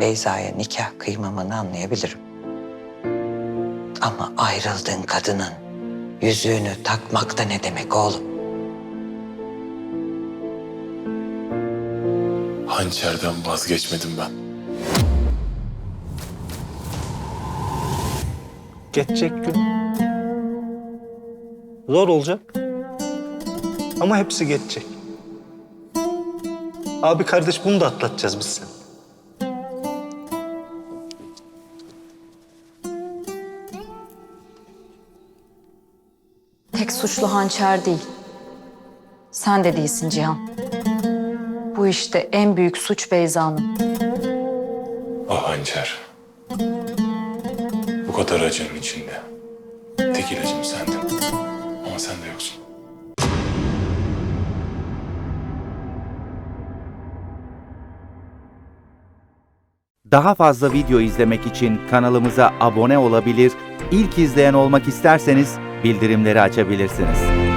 Beyza'ya nikah kıymamanı anlayabilirim. Ama ayrıldığın kadının yüzüğünü takmak da ne demek oğlum? Hançerden vazgeçmedim ben. Geçecek gün. Zor olacak. Ama hepsi geçecek. Abi kardeş bunu da atlatacağız biz sen. Tek suçlu hançer değil. Sen de değilsin Cihan. Bu işte en büyük suç Beyza'nın. Ah hançer. Bu kadar acının içinde. Tek ilacım sendin. Ama sen de yoksun. Daha fazla video izlemek için kanalımıza abone olabilir, ilk izleyen olmak isterseniz bildirimleri açabilirsiniz.